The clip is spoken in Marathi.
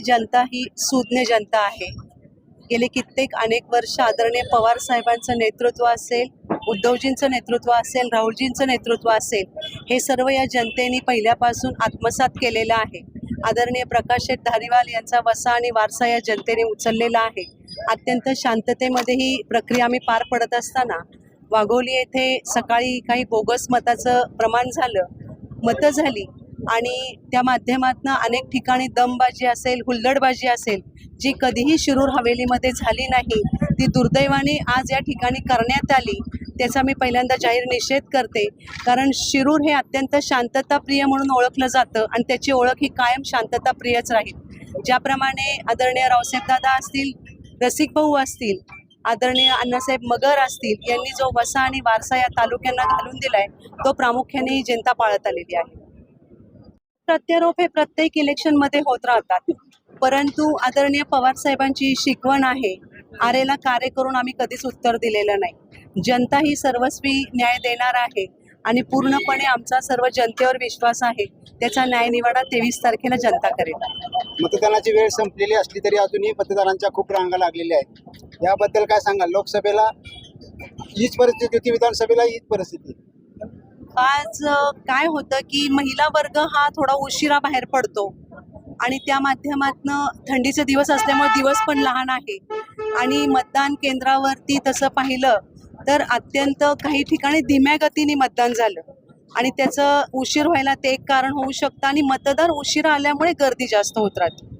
जनता ही सुज्ञ जनता आहे. गेले कित्येक अनेक वर्ष आदरणीय पवार साहेबांचं नेतृत्व असेल उद्धवजींचं नेतृत्व असेल राहुलजींचं नेतृत्व असेल हे सर्व या जनतेने पहिल्यापासून आत्मसात केलेलं आहे. आदरणीय प्रकाश शेठ धारीवाल यांचा वसा आणि वारसा या जनतेने उचललेला आहे. अत्यंत शांततेमध्ये ही प्रक्रिया आम्ही पार पडत असताना वाघोली येथे सकाळी काही बोगस मताचं प्रमाण झालं. मतं झाली. आणि त्या माध्यमातून अनेक ठिकाणी दमबाजी असेल हुल्लडबाजी असेल जी कधीही शिरूर हवेलीमध्ये झाली नाही ती दुर्दैवाने आज या ठिकाणी करण्यात आली त्याचा मी पहिल्यांदा जाहीर निषेध करते. कारण शिरूर हे अत्यंत शांतताप्रिय म्हणून ओळखलं जातं आणि त्याची ओळख ही कायम शांतताप्रियच राहील. ज्याप्रमाणे आदरणीय रावसाहेबदादा असतील रसिक भाऊ असतील आदरणीय अण्णासाहेब मगर असतील यांनी जो वसा आणि वारसा या तालुक्यांना घालून दिलाय तो प्रामुख्याने ही जनता पाळत आलेली आहे. प्रत्यारोप हे प्रत्येक इलेक्शनमध्ये होत राहतात. परंतु आदरणीय पवार साहेबांची शिकवण आहे आरेला कार्य करून आम्ही कधीच उत्तर दिलेलं नाही. जनता ही सर्वस्वी न्याय देणार आहे आणि पूर्णपणे आमचा सर्व जनतेवर विश्वास आहे त्याचा न्यायनिवाडा तेवीस तारखेला जनता करेल. मतदानाची वेळ संपलेली असली तरी अजूनही मतदारांच्या खूप रांगा लागलेल्या आहेत. याबद्दल काय सांगाल? लोकसभेला हीच परिस्थिती होती विधानसभेला हीच परिस्थिती. आज काय होतं की महिला वर्ग हा थोडा उशिरा बाहेर पडतो. आणि त्या माध्यमातनं थंडीचे दिवस असल्यामुळे दिवस पण लहान आहे. आणि मतदान केंद्रावरती तसं पाहिलं तर अत्यंत काही ठिकाणी धीम्या गतीने मतदान झालं. आणि त्याचं उशीर व्हायला ते एक कारण होऊ शकतं आणि मतदार उशिरा आल्यामुळे गर्दी जास्त होत राहते.